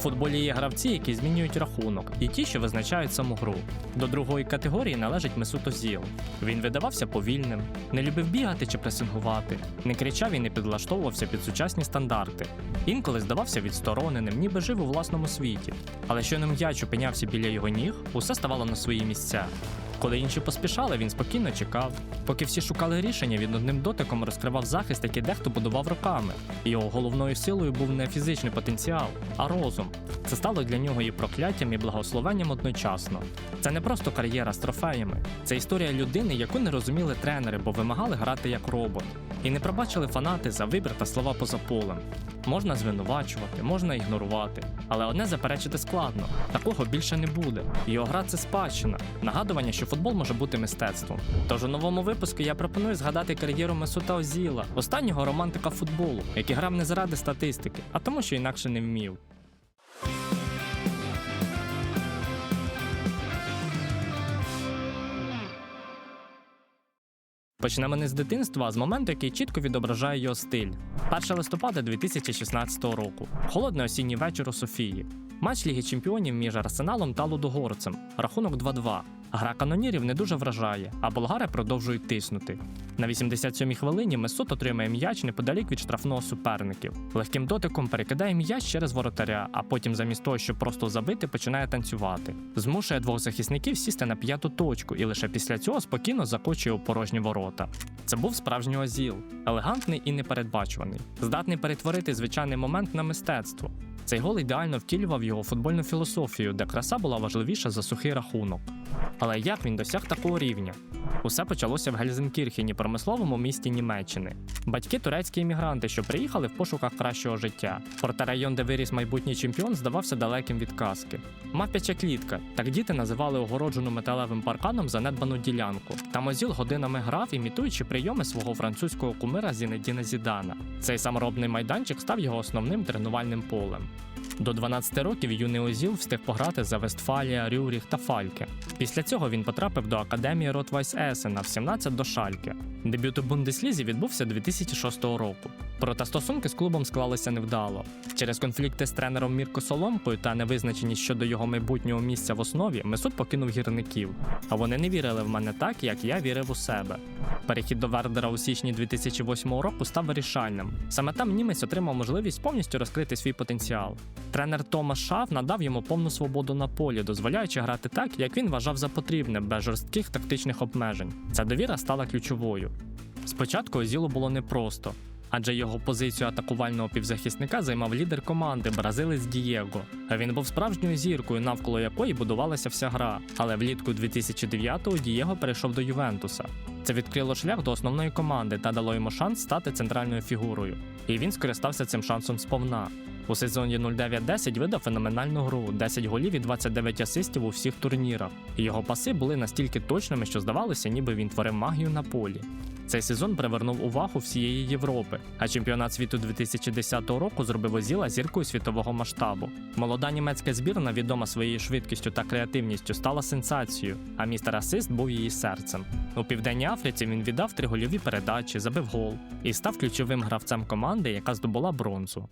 футболі є гравці, які змінюють рахунок, і ті, що визначають саму гру. До другої категорії належить Месут Зіл. Він видавався повільним, не любив бігати чи пресингувати, не кричав і не підлаштовувався під сучасні стандарти. Інколи здавався відстороненим, ніби жив у власному світі. Але щойно м'яч опинявся біля його ніг, усе ставало на свої місця. Коли інші поспішали, він спокійно чекав. Поки всі шукали рішення, він одним дотиком розкривав захист, який дехто будував роками. Його головною силою був не фізичний потенціал, а розум. Це стало для нього і прокляттям, і благословенням одночасно. Це не просто кар'єра з трофеями, це історія людини, яку не розуміли тренери, бо вимагали грати як робот. І не пробачили фанати за вибір та слова поза полем. Можна звинувачувати, можна ігнорувати, але одне заперечити складно. Такого більше не буде. Його гра це спадщина, нагадування, що футбол може бути мистецтвом. Тож у новому випуску я пропоную згадати кар'єру Месута Озіла, останнього романтика футболу, який грав не заради статистики, а тому, що інакше не вмів. Почнемо не з дитинства, а з моменту, який чітко відображає його стиль. 1 листопада 2016 року. Холодний осінній вечір у Софії. Матч Ліги Чемпіонів між Арсеналом та Лудогорцем. Рахунок 2-2. Гра канонірів не дуже вражає, а болгари продовжують тиснути. На 87-й хвилині Месут отримає м'яч неподалік від штрафного суперників. Легким дотиком перекидає м'яч через воротаря, а потім, замість того, щоб просто забити, починає танцювати. Змушує двох захисників сісти на п'яту точку і лише після цього спокійно закочує у порожні ворота. Це був справжній озіл, елегантний і непередбачуваний, здатний перетворити звичайний момент на мистецтво. Цей гол ідеально втілював його футбольну філософію, де краса була важливіша за сухий рахунок. Але як він досяг такого рівня? Усе почалося в Гельзенкірхені, промисловому місті Німеччини. Батьки турецькі іммігранти, що приїхали в пошуках кращого життя. Проте район, де виріс майбутній чемпіон, здавався далеким від казки. Мавпяча клітка. Так діти називали огороджену металевим парканом занедбану ділянку. Там Озіл годинами грав, імітуючи прийоми свого французького кумира Зінедіна Зідана. Цей саморобний майданчик став його основним тренувальним полем. До 12 років юний Озіл встиг пограти за Вестфалія, Рюріх та Фальке. Після цього він потрапив до академії Ротвайс Есена в 17 до Шальке. Дебют у Бундеслізі відбувся 2006 року. Проте стосунки з клубом склалися невдало. Через конфлікти з тренером Мірко Соломкою та невизначеність щодо його майбутнього місця в основі Месут покинув гірників. А вони не вірили в мене так, як я вірив у себе. Перехід до Вердера у січні 2008 року став вирішальним. Саме там німець отримав можливість повністю розкрити свій потенціал. Тренер Томас Шаф надав йому повну свободу на полі, дозволяючи грати так, як він вважав за потрібне, без жорстких тактичних обмежень. Ця довіра стала ключовою. Спочатку Озілу було непросто, адже його позицію атакувального півзахисника займав лідер команди бразилець Дієго. Він був справжньою зіркою, навколо якої будувалася вся гра. Але влітку 2009-го Дієго перейшов до Ювентуса. Це відкрило шлях до основної команди та дало йому шанс стати центральною фігурою. І він скористався цим шансом сповна. У сезоні 09-10 видав феноменальну гру, 10 голів і 29 асистів у всіх турнірах. Його паси були настільки точними, що здавалося, ніби він творив магію на полі. Цей сезон привернув увагу всієї Європи, а чемпіонат світу 2010 року зробив Озіла зіркою світового масштабу. Молода німецька збірна, відома своєю швидкістю та креативністю, стала сенсацією, а містер Асист був її серцем. У південній Африці він віддав три гольові передачі, забив гол і став ключовим гравцем команди, яка здобула бронзу.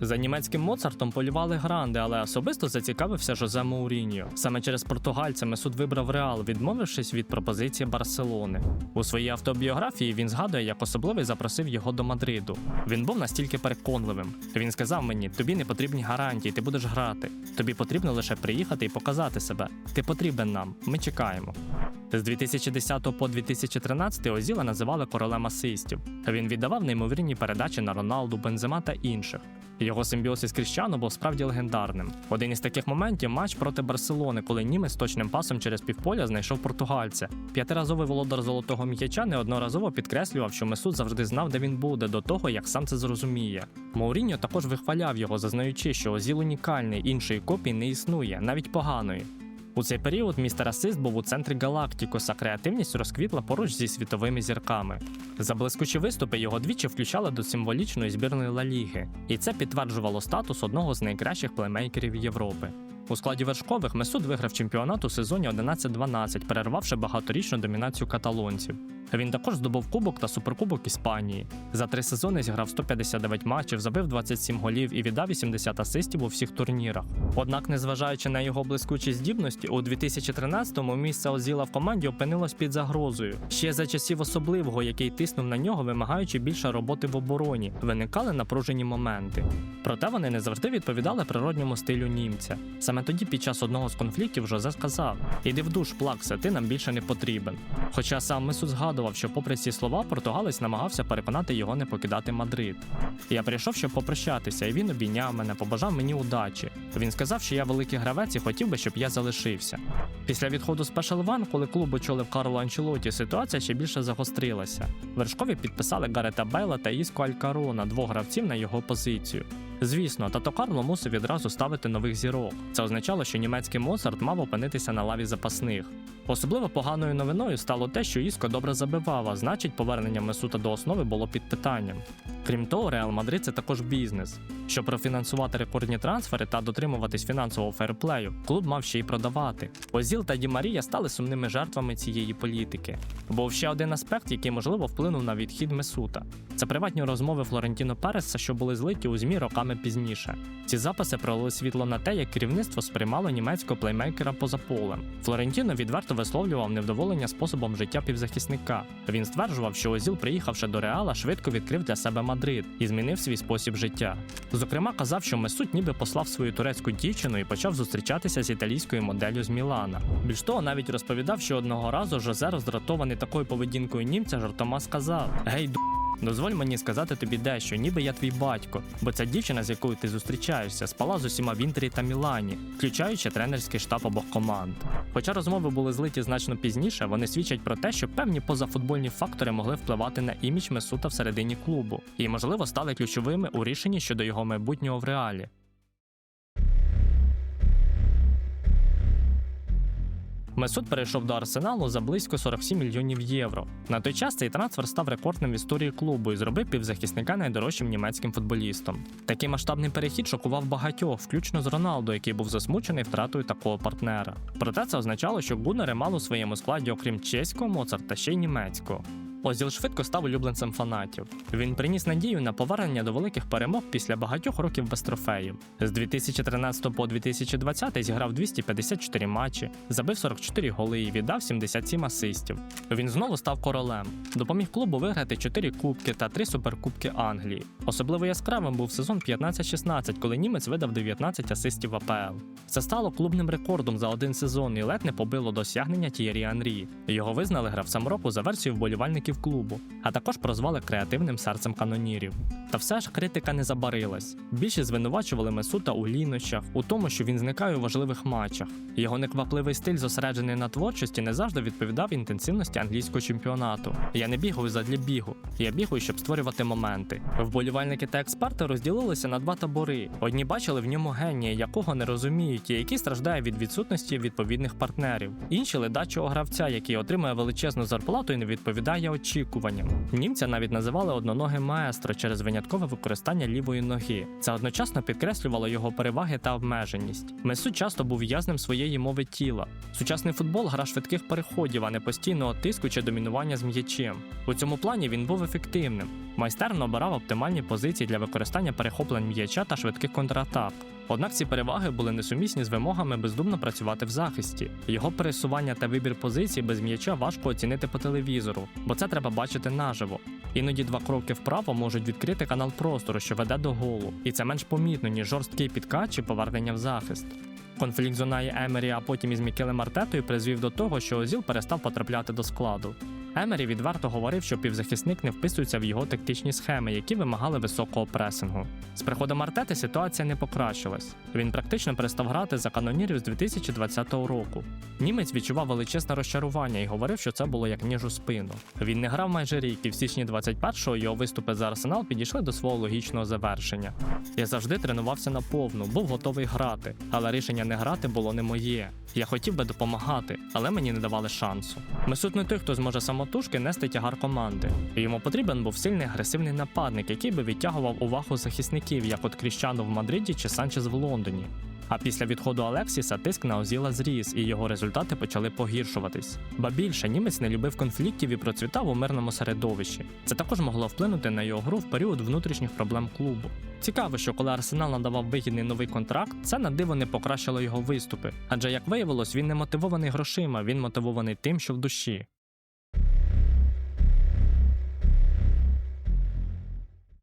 За німецьким Моцартом полювали гранди, але особисто зацікавився Жозе Моуріньо. Саме через португальця Месут вибрав Реал, відмовившись від пропозиції Барселони. У своїй автобіографії він згадує, як особливий запросив його до Мадриду. Він був настільки переконливим. Він сказав мені: тобі не потрібні гарантії, ти будеш грати. Тобі потрібно лише приїхати і показати себе. Ти потрібен нам. Ми чекаємо. З 2010 по 2013 Озіла називали королем асистів. Він віддавав неймовірні передачі на Роналду, Бензема та інших. Його симбіоз із Кріщану був справді легендарним. Один із таких моментів матч проти Барселони, коли німець точним пасом через півполя знайшов португальця. П'ятиразовий володар золотого м'яча неодноразово підкреслював, що Месут завжди знав, де він буде, до того як сам це зрозуміє. Мауріньо також вихваляв його, зазнаючи, що Озіл унікальний, іншої копії не існує, навіть поганої. У цей період містер Асист був у центрі Галактикуса, креативність розквітла поруч зі світовими зірками. За блискучі виступи його двічі включали до символічної збірної Ла Ліги, і це підтверджувало статус одного з найкращих плеймейкерів Європи. У складі вершкових Месут виграв чемпіонат у сезоні 11-12, перервавши багаторічну домінацію каталонців. Він також здобув кубок та суперкубок Іспанії. За три сезони зіграв 159 матчів, забив 27 голів і віддав 80 асистів у всіх турнірах. Однак, незважаючи на його блискучі здібності, у 2013-му місце Озіла в команді опинилось під загрозою. Ще за часів особливого, який тиснув на нього, вимагаючи більше роботи в обороні, виникали напружені моменти. Проте вони не завжди відповідали природньому стилю німця. Саме тоді, під час одного з конфліктів, Жозе сказав: Іди в душ, плакса, ти нам більше не потрібен. Хоча сам Месут згадував, що, попри ці слова, португалець намагався переконати його не покидати Мадрид. Я прийшов, щоб попрощатися, і він обійняв мене, побажав мені удачі. Він сказав, що я великий гравець і хотів би, щоб я залишився. Після відходу з Special коли клуб очолив Карло Анчелоті, ситуація ще більше загострилася. Вершкові підписали Гарета Бейла та Іско Алькарона, двох гравців на його позицію. Звісно, тато Карло мусив відразу ставити нових зірок. Це означало, що німецький Моцарт мав опинитися на лаві запасних. Особливо поганою новиною стало те, що Іско добре забивав, а значить, повернення Месута до основи було під питанням. Крім того, Реал Мадрид це також бізнес. Щоб профінансувати рекордні трансфери та дотримуватись фінансового фейрплею, клуб мав ще й продавати. Озіл та Ді Марія стали сумними жертвами цієї політики. Був ще один аспект, який можливо вплинув на відхід Месута. Це приватні розмови Флорентіно Переса, що були злиті у змі роками пізніше. Ці записи пролили світло на те, як керівництво сприймало німецького плеймейкера поза полем. Флорентіно відверто висловлював невдоволення способом життя півзахисника. Він стверджував, що Озіл, приїхавши до Реала, швидко відкрив для себе Мадрид і змінив свій спосіб життя. Зокрема, казав, що Месут ніби послав свою турецьку дівчину і почав зустрічатися з італійською моделлю з Мілана. Більш того, навіть розповідав, що одного разу Жозе, роздратований такою поведінкою німця, жартома сказав: Гей, ду. Дозволь мені сказати тобі дещо, ніби я твій батько, бо ця дівчина, з якою ти зустрічаєшся, спала з усіма в Інтері та Мілані, включаючи тренерський штаб обох команд. Хоча розмови були злиті значно пізніше, вони свідчать про те, що певні позафутбольні фактори могли впливати на імідж Месута всередині клубу, і, можливо, стали ключовими у рішенні щодо його майбутнього в реалі. Месут перейшов до Арсеналу за близько 47 мільйонів євро. На той час цей трансфер став рекордним в історії клубу і зробив півзахисника найдорожчим німецьким футболістом. Такий масштабний перехід шокував багатьох, включно з Роналдо, який був засмучений втратою такого партнера. Проте це означало, що гунери мали у своєму складі, окрім чеського Моцарта, ще й німецького. Озіл швидко став улюбленцем фанатів. Він приніс надію на повернення до великих перемог після багатьох років без трофеїв. З 2013 по 2020 зіграв 254 матчі, забив 44 голи і віддав 77 асистів. Він знову став королем. Допоміг клубу виграти 4 кубки та 3 суперкубки Англії. Особливо яскравим був сезон 15-16, коли німець видав 19 асистів АПЛ. Це стало клубним рекордом за один сезон і ледь не побило досягнення Тієрі Анрі. Його визнали гравцем року за версією вболівальників клубу, а також прозвали креативним серцем канонірів. Та все ж критика не забарилась. Більшість звинувачували Месута у лінощах, у тому, що він зникає у важливих матчах. Його неквапливий стиль, зосереджений на творчості, не завжди відповідав інтенсивності англійського чемпіонату. Я не бігаю задля бігу, я бігаю, щоб створювати моменти. Вболівальники та експерти розділилися на два табори. Одні бачили в ньому генія, якого не розуміють, і який страждає від відсутності відповідних партнерів. Інші ледачого гравця, який отримує величезну зарплату і не відповідає очікуванням. Німця навіть називали одноногим маестро через виняткове використання лівої ноги. Це одночасно підкреслювало його переваги та обмеженість. Месут часто був в'язнем своєї мови тіла. Сучасний футбол гра швидких переходів, а не постійного тиску чи домінування з м'ячем. У цьому плані він був ефективним. Майстерно обирав оптимальні позиції для використання перехоплень м'яча та швидких контратак. Однак ці переваги були несумісні з вимогами бездумно працювати в захисті. Його пересування та вибір позицій без м'яча важко оцінити по телевізору, бо це треба бачити наживо. Іноді два кроки вправо можуть відкрити канал простору, що веде до голу, і це менш помітно, ніж жорсткий підкат чи повернення в захист. Конфлікт з Унаї Емері, а потім із Мікелем Артетою призвів до того, що Озіл перестав потрапляти до складу. Емері відверто говорив, що півзахисник не вписується в його тактичні схеми, які вимагали високого пресингу. З приходом Артети ситуація не покращилась. Він практично перестав грати за канонірів з 2020 року. Німець відчував величезне розчарування і говорив, що це було як ніж у спину. Він не грав майже рік, і в січні 21-го його виступи за арсенал підійшли до свого логічного завершення. Я завжди тренувався на повну, був готовий грати, але рішення не грати було не моє. Я хотів би допомагати, але мені не давали шансу. Месут не той, хто зможе самотужки самотужки нести тягар команди. Йому потрібен був сильний агресивний нападник, який би відтягував увагу захисників, як от Кріщану в Мадриді чи Санчес в Лондоні. А після відходу Алексіса тиск на Озіла зріс, і його результати почали погіршуватись. Ба більше німець не любив конфліктів і процвітав у мирному середовищі. Це також могло вплинути на його гру в період внутрішніх проблем клубу. Цікаво, що коли Арсенал надавав вигідний новий контракт, це на диво не покращило його виступи. Адже, як виявилось, він не мотивований грошима, він мотивований тим, що в душі.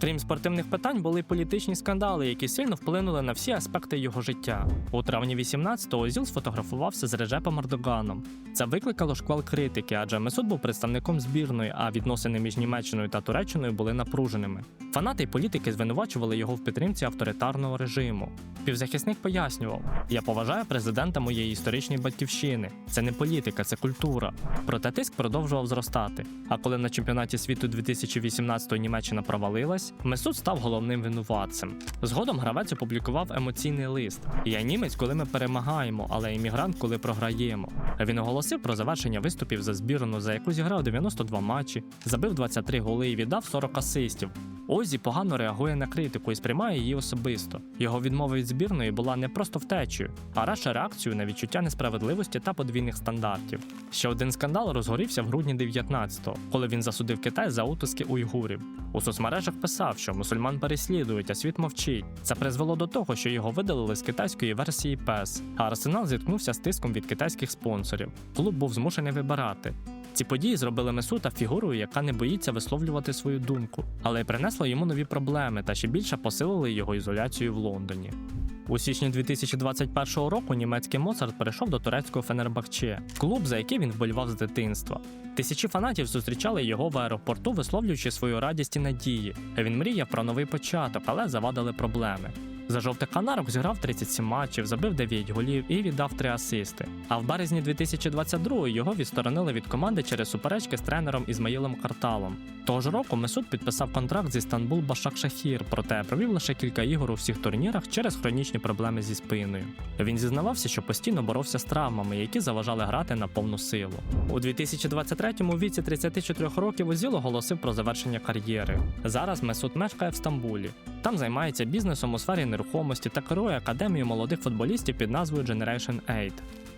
Крім спортивних питань, були політичні скандали, які сильно вплинули на всі аспекти його життя. У травні 18-го Озіл сфотографувався з Режепом Ердоганом. Це викликало шквал критики, адже Месуд був представником збірної, а відносини між Німеччиною та Туреччиною були напруженими. Фанати й політики звинувачували його в підтримці авторитарного режиму. Півзахисник пояснював: я поважаю президента моєї історичної батьківщини. Це не політика, це культура. Проте тиск продовжував зростати. А коли на чемпіонаті світу 2018-го Німеччина провалилась, Месут став головним винуватцем. Згодом гравець опублікував емоційний лист: Я німець, коли ми перемагаємо, але іммігрант, коли програємо. Він оголосив про завершення виступів за збірну, за яку зіграв 92 матчі, забив 23 голи і віддав 40 асистів. Озі погано реагує на критику і сприймає її особисто. Його відмова від збірної була не просто втечею, а радше реакцією на відчуття несправедливості та подвійних стандартів. Ще один скандал розгорівся в грудні 19-го, коли він засудив Китай за утиски уйгурів. У соцмережах писав, що мусульман переслідують, а світ мовчить. Це призвело до того, що його видалили з китайської версії PES, а Арсенал зіткнувся з тиском від китайських спонсорів. Клуб був змушений вибирати. Ці події зробили Месута фігурою, яка не боїться висловлювати свою думку, але й принесли йому нові проблеми та ще більше посилили його ізоляцію в Лондоні. У січні 2021 року німецький Моцарт перейшов до турецького Фенербахче, клуб, за який він вболівав з дитинства. Тисячі фанатів зустрічали його в аеропорту, висловлюючи свою радість і надії. Він мріяв про новий початок, але завадили проблеми. За жовтих канарок зіграв 37 матчів, забив 9 голів і віддав 3 асисти. А в березні 2022 його відсторонили від команди через суперечки з тренером Ізмаїлом Карталом. Того ж року Месут підписав контракт з Істанбул Башак Шахір, проте провів лише кілька ігор у всіх турнірах через хронічні проблеми зі спиною. Він зізнавався, що постійно боровся з травмами, які заважали грати на повну силу. У 2023-му у віці 34 років Озіл оголосив про завершення кар'єри. Зараз Месут мешкає в Стамбулі. Там займається бізнесом у сфері нерухомості та керує академією молодих футболістів під назвою Generation 8.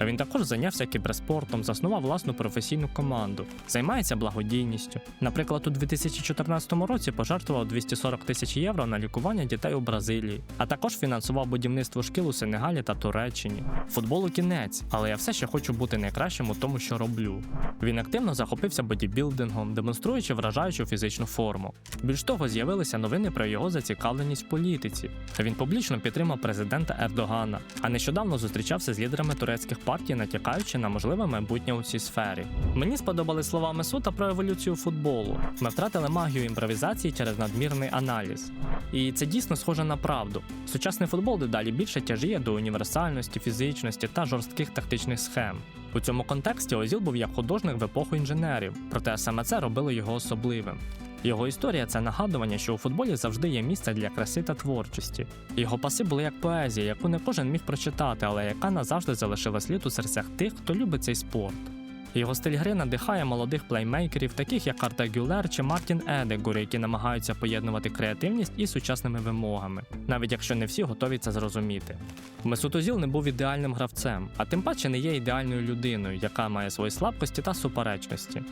А Він також зайнявся кіберспортом, заснував власну професійну команду, займається благодійністю. Наприклад, у 2014 році пожертвував 240 тисяч євро на лікування дітей у Бразилії, а також фінансував будівництво шкіл у Сенегалі та Туреччині. Футболу кінець, але я все ще хочу бути найкращим у тому, що роблю. Він активно захопився бодібілдингом, демонструючи вражаючу фізичну форму. Більш того, з'явилися новини про його зацікавленість в політиці. Він публічно підтримав президента Ердогана, а нещодавно зустрічався з лідерами турецьких партій, натякаючи на можливе майбутнє у цій сфері. Мені сподобали слова Месута про еволюцію футболу. Ми втратили магію імпровізації через надмірний аналіз. І це дійсно схоже на правду. Сучасний футбол дедалі більше тяжіє до універсальності, фізичності та жорстких тактичних схем. У цьому контексті Озіл був як художник в епоху інженерів, проте саме це робило його особливим. Його історія це нагадування, що у футболі завжди є місце для краси та творчості. Його паси були як поезія, яку не кожен міг прочитати, але яка назавжди залишила слід у серцях тих, хто любить цей спорт. Його стиль гри надихає молодих плеймейкерів, таких як Арта Гюлер чи Мартін Едегур, які намагаються поєднувати креативність із сучасними вимогами, навіть якщо не всі готові це зрозуміти. Месут Озіл не був ідеальним гравцем, а тим паче не є ідеальною людиною, яка має свої слабкості та суперечності.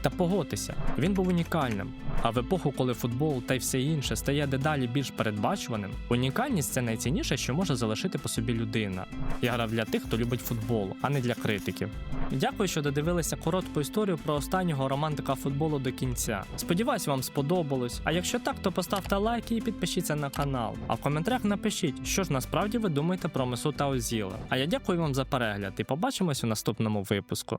Та погодьтеся, він був унікальним. А в епоху, коли футбол та й все інше стає дедалі більш передбачуваним, унікальність це найцінніше, що може залишити по собі людина. Я грав для тих, хто любить футбол, а не для критиків. Дякую, що додивилися коротку історію про останнього романтика футболу до кінця. Сподіваюсь, вам сподобалось. А якщо так, то поставте лайк і підпишіться на канал. А в коментарях напишіть, що ж насправді ви думаєте про Месута Озіла. А я дякую вам за перегляд і побачимось у наступному випуску.